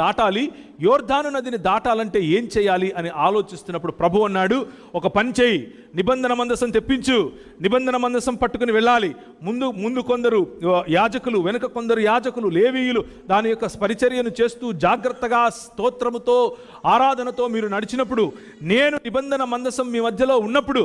దాటాలి యోర్ధాను నదిని దాటాలంటే ఏం చేయాలి అని ఆలోచిస్తున్నప్పుడు ప్రభు అన్నాడు ఒక పని చేయి నిబంధన మందసం తెప్పించు నిబంధన మందసం పట్టుకుని వెళ్ళాలి. ముందు ముందు కొందరు యాజకులు వెనుక కొందరు యాజకులు లేవీయులు దాని యొక్క పరిచర్యను చేస్తూ జాగ్రత్తగా స్తోత్రముతో ఆరాధనతో మీరు నడిచినప్పుడు నేను నిబంధన మందసం మీ మధ్యలో ఉన్నప్పుడు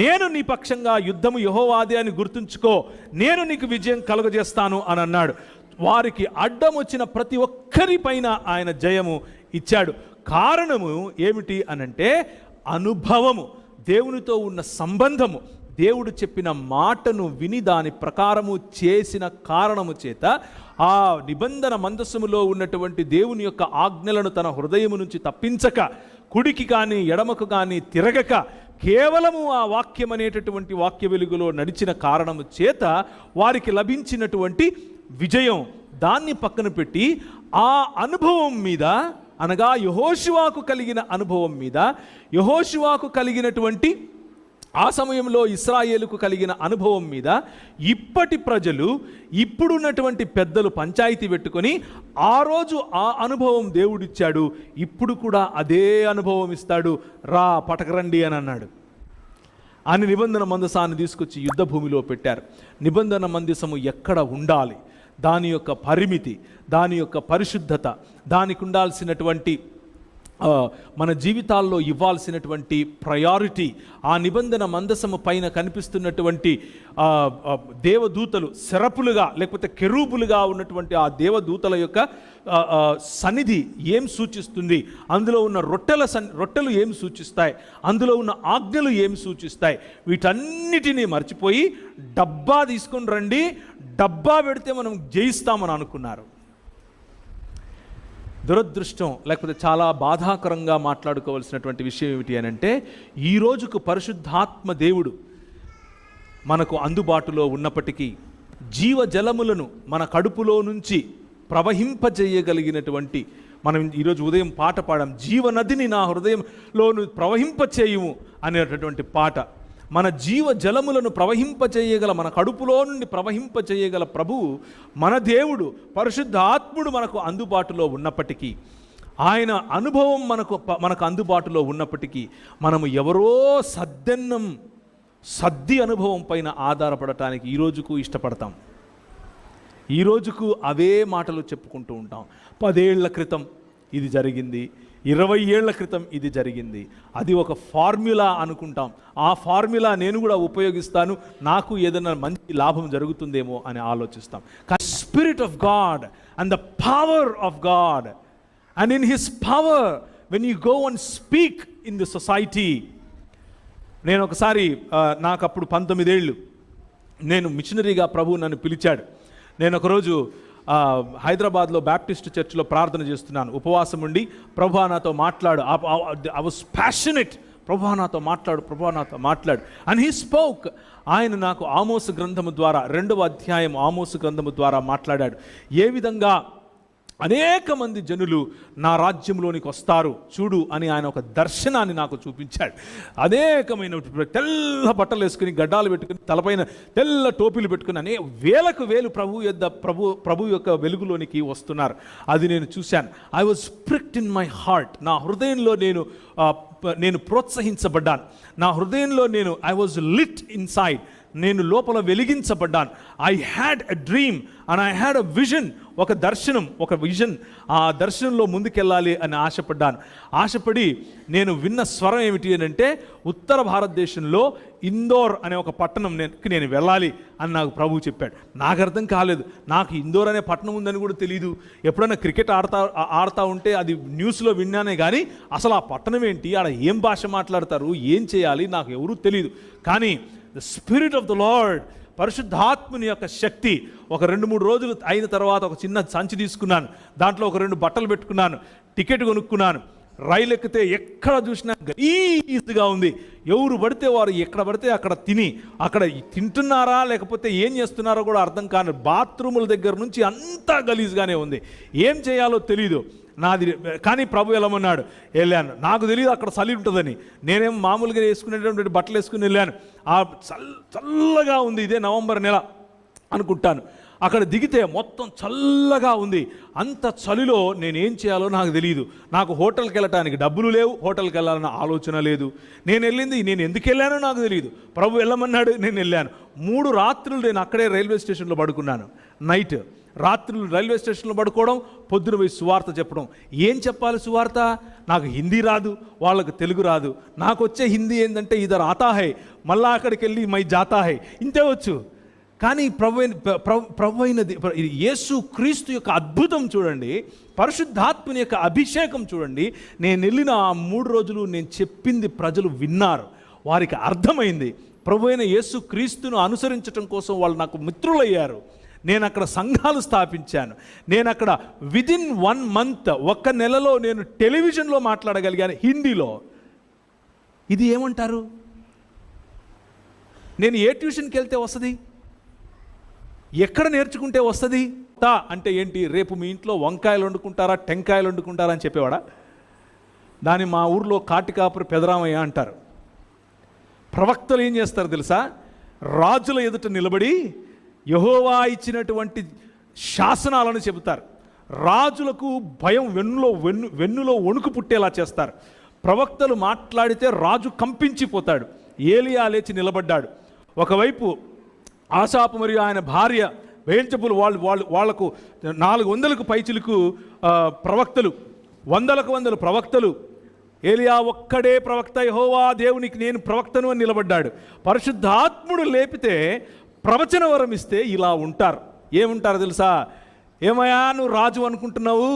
నేను నీ పక్షంగా యుద్ధము యహోవాది అని గుర్తుంచుకో నేను నీకు విజయం కలుగజేస్తాను అని అన్నాడు. వారికి అడ్డం వచ్చిన ప్రతి ఒక్కరి పైన ఆయన జయము ఇచ్చాడు. కారణము ఏమిటి అనంటే అనుభవము దేవునితో ఉన్న సంబంధము. దేవుడు చెప్పిన మాటను విని దాని ప్రకారము చేసిన కారణము చేత ఆ నిబంధన మందస్సుములో ఉన్నటువంటి దేవుని యొక్క ఆజ్ఞలను తన హృదయము నుంచి తప్పించక కుడికి కానీ ఎడమకు కానీ తిరగక కేవలము ఆ వాక్యం అనేటటువంటి వాక్య వెలుగులో నడిచిన కారణము చేత వారికి లభించినటువంటి విజయం దాన్ని పక్కన పెట్టి ఆ అనుభవం మీద అనగా యహోశివాకు కలిగిన అనుభవం మీద యహోశివాకు కలిగినటువంటి ఆ సమయంలో ఇస్రాయేలుకు కలిగిన అనుభవం మీద ఇప్పటి ప్రజలు ఇప్పుడున్నటువంటి పెద్దలు పంచాయతీ పెట్టుకొని ఆ రోజు ఆ అనుభవం దేవుడిచ్చాడు ఇప్పుడు కూడా అదే అనుభవం ఇస్తాడు. రా పటకరండి అని అన్నాడు. అని నిబంధన మందసాన్ని తీసుకొచ్చి యుద్ధ భూమిలో పెట్టారు. నిబంధన మందసము ఎక్కడ ఉండాలి? దాని యొక్క పరిమితి దాని యొక్క పరిశుద్ధత దానికి ఉండాల్సినటువంటి మన జీవితాల్లో ఇవ్వాల్సినటువంటి ప్రయారిటీ ఆ నిబంధన మందసము పైన కనిపిస్తున్నటువంటి దేవదూతలు శరపులుగా లేకపోతే కెరూపులుగా ఉన్నటువంటి ఆ దేవదూతల యొక్క సన్నిధి ఏం సూచిస్తుంది? అందులో ఉన్న రొట్టెల సన్ రొట్టెలు ఏం సూచిస్తాయి? అందులో ఉన్న ఆజ్ఞలు ఏం సూచిస్తాయి? వీటన్నిటినీ మర్చిపోయి డబ్బా తీసుకొని రండి. డబ్బా పెడితే మనం జయిస్తామని అనుకున్నారు. దురదృష్టం లేకపోతే చాలా బాధాకరంగా మాట్లాడుకోవాల్సినటువంటి విషయం ఏమిటి అని అంటే ఈ రోజుకు పరిశుద్ధాత్మ దేవుడు మనకు అందుబాటులో ఉన్నప్పటికీ జీవజలములను మన కడుపులో నుంచి ప్రవహింపజేయగలిగినటువంటి మనం ఈరోజు ఉదయం పాట పాడాం జీవనదిని నా హృదయంలోను ప్రవహింపచేయుము అనేటటువంటి పాట. మన జీవ జలములను ప్రవహింపచేయగల మన కడుపులో నుండి ప్రవహింపచేయగల ప్రభువు మన దేవుడు పరిశుద్ధ ఆత్ముడు మనకు అందుబాటులో ఉన్నప్పటికీ ఆయన అనుభవం మనకు మనకు అందుబాటులో ఉన్నప్పటికీ మనము ఎవరో సద్దెన్నం సద్ది అనుభవం పైన ఆధారపడటానికి ఈ రోజుకు ఇష్టపడతాం. ఈ రోజుకు అవే మాటలు చెప్పుకుంటూ ఉంటాం. పదేళ్ళ క్రితం ఇది జరిగింది. ఇరవై ఏళ్ళ క్రితం ఇది జరిగింది. అది ఒక ఫార్ములా అనుకుంటాం. ఆ ఫార్ములా నేను కూడా ఉపయోగిస్తాను. నాకు ఏదైనా మంచి లాభం జరుగుతుందేమో అని ఆలోచిస్తాం. Spirit of God and the power of God and in his power when you go and speak in the society నేను ఒకసారి నాకు అప్పుడు పంతొమ్మిదేళ్ళు నేను మిషనరీగా ప్రభు నన్ను పిలిచాడు. నేను ఒకరోజు హైదరాబాద్లో బ్యాప్టిస్ట్ చర్చిలో ప్రార్థన చేస్తున్నాను. ఉపవాసం ఉండి ప్రభా నాతో మాట్లాడు. ఐ వాస్ ప్యాషనెట్ ప్రభా నాతో మాట్లాడు ప్రభా నాతో మాట్లాడు. అండ్ హీ స్పోక్ ఆయన నాకు ఆమోసు గ్రంథము ద్వారా రెండవ అధ్యాయం ఆమోసు గ్రంథము ద్వారా మాట్లాడాడు. ఏ విధంగా అనేక మంది జనులు నా రాజ్యంలోనికి వస్తారు చూడు అని ఆయన ఒక దర్శనాన్ని నాకు చూపించాడు. అనేకమైన తెల్ల బట్టలు వేసుకుని గడ్డాలు పెట్టుకుని తలపైన తెల్ల టోపీలు పెట్టుకుని అనే వేలకు వేలు ప్రభు యొద్ద ప్రభు ప్రభు యొక్క వెలుగులోనికి వస్తున్నారు. అది నేను చూశాను. I was pricked in my heart నా హృదయంలో నేను నేను ప్రోత్సహించబడ్డాను. నా హృదయంలో నేను ఐ వాజ్ లిట్ ఇన్సైడ్ నేను లోపల వెలిగించబడ్డాను. I had a dream and I had a vision ఒక దర్శనం ఒక విజన్ ఆ దర్శనంలో ముందుకెళ్ళాలి అని ఆశపడ్డాను. ఆశపడి నేను విన్న స్వరం ఏమిటి అని అంటే ఉత్తర భారతదేశంలో ఇందోర్ అనే ఒక పట్టణం నేను నేను వెళ్ళాలి అని నాకు ప్రభు చెప్పాడు. నాకు అర్థం కాలేదు. నాకు ఇందోర్ అనే పట్టణం ఉందని కూడా తెలియదు ఎప్పుడైనా క్రికెట్ ఆడతా ఆడుతూ ఉంటే అది న్యూస్లో విన్నానే కానీ అసలు ఆ పట్టణం ఏంటి? ఆడ ఏం భాష మాట్లాడతారు? ఏం చేయాలి? నాకు ఎవరూ తెలియదు కానీ the spirit of the Lord పరిశుద్ధాత్ముని యొక్క శక్తి. ఒక రెండు మూడు రోజులు అయిన తర్వాత ఒక చిన్న సంచి తీసుకున్నాను. దాంట్లో ఒక రెండు బట్టలు పెట్టుకున్నాను. టికెట్ కొనుక్కున్నాను. రైలు ఎక్కితే ఎక్కడ చూసినా గలీజ్గా ఉంది. ఎవరు పడితే వారు ఎక్కడ పడితే అక్కడ తిని అక్కడ తింటున్నారా లేకపోతే ఏం చేస్తున్నారో కూడా అర్థం కాని బాత్రూముల దగ్గర నుంచి అంతా గలీజ్గానే ఉంది. ఏం చేయాలో తెలీదు. నాది కానీ ప్రభు వెళ్ళమన్నాడు వెళ్ళాను. నాకు తెలియదు అక్కడ చలి ఉంటుందని. నేనేం మామూలుగా వేసుకునేటువంటి బట్టలు వేసుకుని వెళ్ళాను. ఆ చల్ చల్లగా ఉంది. ఇదే నవంబర్ నెల అనుకుంటాను. అక్కడ దిగితే మొత్తం చల్లగా ఉంది. అంత చలిలో నేనేం చేయాలో నాకు తెలియదు నాకు హోటల్కి వెళ్ళటానికి డబ్బులు లేవు హోటల్కి వెళ్ళాలన్న ఆలోచన లేదు. నేను వెళ్ళింది నేను ఎందుకు వెళ్ళానో నాకు తెలియదు ప్రభు వెళ్ళమన్నాడు నేను వెళ్ళాను. మూడు రాత్రులు నేను అక్కడే రైల్వే స్టేషన్లో పడుకున్నాను. నైట్ రాత్రులు రైల్వే స్టేషన్లో పడుకోవడం పొద్దున పోయి సువార్త చెప్పడం. ఏం చెప్పాలి సువార్త? నాకు హిందీ రాదు వాళ్ళకు తెలుగు రాదు. నాకు వచ్చే హిందీ ఏంటంటే ఇదర్ ఆతాహై మళ్ళా అక్కడికి వెళ్ళి మై జాతాహై. ఇంతే వచ్చు. కానీ ప్రభు ప్ర- ప్రభు అయినది యేసు క్రీస్తు యొక్క అద్భుతం చూడండి పరిశుద్ధాత్మని యొక్క అభిషేకం చూడండి. నేను వెళ్ళిన ఆ మూడు రోజులు నేను చెప్పింది ప్రజలు విన్నారు. వారికి అర్థమైంది. ప్రభు అయిన యేసు క్రీస్తును అనుసరించడం కోసం వాళ్ళు నాకు మిత్రులయ్యారు. నేను అక్కడ సంఘాలు స్థాపించాను. నేను అక్కడ విదిన్ వన్ మంత్ ఒక్క నెలలో నేను టెలివిజన్లో మాట్లాడగలిగాను హిందీలో. ఇది ఏమంటారు? నేను ఏ ట్యూషన్కి వెళ్తే వస్తుంది? ఎక్కడ నేర్చుకుంటే వస్తుంది? తా అంటే ఏంటి? రేపు మీ ఇంట్లో వంకాయలు వండుకుంటారా టెంకాయలు వండుకుంటారా అని చెప్పేవాడా? దాన్ని మా ఊర్లో కాటికాపురి పెదరామయ్య అంటారు. ప్రవక్తలు ఏం చేస్తారు తెలుసా? రాజుల ఎదుట నిలబడి యహోవా ఇచ్చినటువంటి శాసనాలను చెబుతారు. రాజులకు భయం వెన్నులో వెన్ను వెన్నులో వణుకు పుట్టేలా చేస్తారు. ప్రవక్తలు మాట్లాడితే రాజు కంపించిపోతాడు. ఏలియా లేచి నిలబడ్డాడు. ఒకవైపు ఆశాపు మరియు ఆయన భార్య వేల్చపులు వాళ్ళు వాళ్ళు వాళ్ళకు నాలుగు వందలకు పైచిలకు ప్రవక్తలు వందలకు వందలు ప్రవక్తలు. ఏలియా ఒక్కడే ప్రవక్త యహోవా దేవునికి నేను ప్రవక్తను అని నిలబడ్డాడు. పరిశుద్ధాత్ముడు లేపితే ప్రవచన వరం ఇస్తే ఇలా ఉంటారు. ఏముంటారు తెలుసా? ఏమయ్యా నువ్వు రాజు అనుకుంటున్నావు?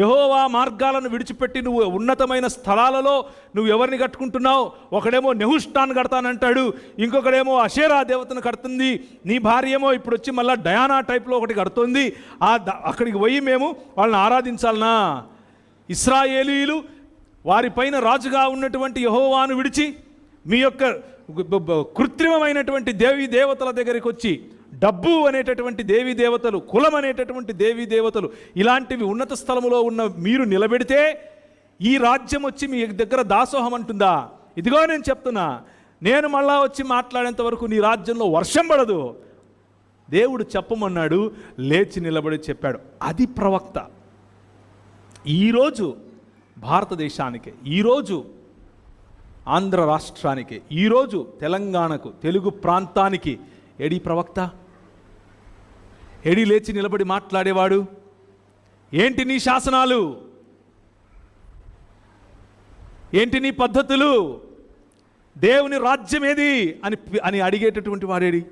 యహోవా మార్గాలను విడిచిపెట్టి నువ్వు ఉన్నతమైన స్థలాలలో నువ్వు ఎవరిని కట్టుకుంటున్నావు? ఒకడేమో నెహుష్టాన్ కడతానంటాడు ఇంకొకడేమో అషేరా దేవతను కడుతుంది. నీ భార్య ఏమో ఇప్పుడు వచ్చి మళ్ళీ డయానా టైప్లో ఒకటి కడుతుంది. ఆ అక్కడికి పోయి మేము వాళ్ళని ఆరాధించాలనా? ఇస్రాయేలీలు వారిపైన రాజుగా ఉన్నటువంటి యహోవాను విడిచి మీ యొక్క కృత్రిమమైనటువంటి దేవి దేవతల దగ్గరికి వచ్చి డబ్బు అనేటటువంటి దేవీ దేవతలు కులం అనేటటువంటి దేవీ దేవతలు ఇలాంటివి ఉన్నత స్థలములో ఉన్న మీరు నిలబెడితే ఈ రాజ్యం వచ్చి మీ దగ్గర దాసోహం అంటుందా? ఇదిగో నేను చెప్తున్నా నేను మళ్ళా వచ్చి మాట్లాడేంత వరకు నీ రాజ్యంలో వర్షం పడదు. దేవుడు చెప్పమన్నాడు లేచి నిలబడి చెప్పాడు. అది ప్రవక్త. ఈరోజు భారతదేశానికి ఈరోజు ఆంధ్ర రాష్ట్రానికి ఈరోజు తెలంగాణకు తెలుగు ప్రాంతానికి ఏడీ ప్రవక్త? ఎడి లేచి నిలబడి మాట్లాడేవాడు ఏంటి నీ శాసనాలు? ఏంటి నీ పద్ధతులు? దేవుని రాజ్యం ఏది? అని అని అడిగేటటువంటి వాడేడి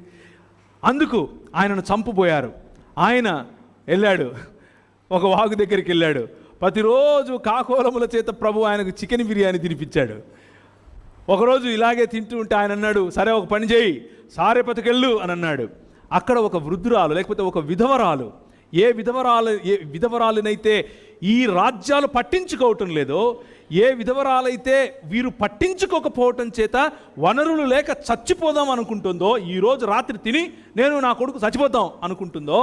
అందుకు ఆయనను చంపుపోయారు ఆయన వెళ్ళాడు ఒక వాగు దగ్గరికి వెళ్ళాడు. ప్రతిరోజు కాకోలముల చేత ప్రభు ఆయనకు చికెన్ బిర్యానీ తినిపించాడు. ఒకరోజు ఇలాగే తింటూ ఉంటే ఆయన అన్నాడు సరే ఒక పని చేయి సారేపతికెళ్ళు అని అన్నాడు. అక్కడ ఒక వృద్ధురాలు లేకపోతే ఒక విధవరాలు. ఏ విధవరాలు ఏ విధవరాలునైతే ఈ రాజ్యాలు పట్టించుకోవటం లేదో ఏ విధవరాలైతే వీరు పట్టించుకోకపోవటం చేత వనరులు లేక చచ్చిపోదాం అనుకుంటుందో ఈరోజు రాత్రి తిని నేను నా కొడుకు చచ్చిపోతాం అనుకుంటుందో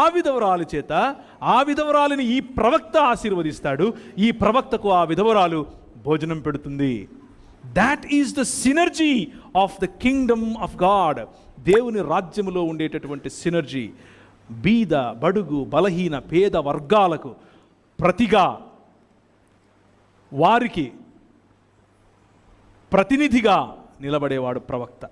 ఆ విధవరాలు చేత ఆ విధవరాలిని ఈ ప్రవక్త ఆశీర్వదిస్తాడు. ఈ ప్రవక్తకు ఆ విధవరాలు భోజనం పెడుతుంది. That is the synergy of the kingdom of God దేవుని రాజ్యములో ఉండేటటువంటి సినర్జీ బీద బడుగు బలహీన పేద వర్గాలకు ప్రతిగా వారికి ప్రతినిధిగా నిలబడేవాడు ప్రవక్త.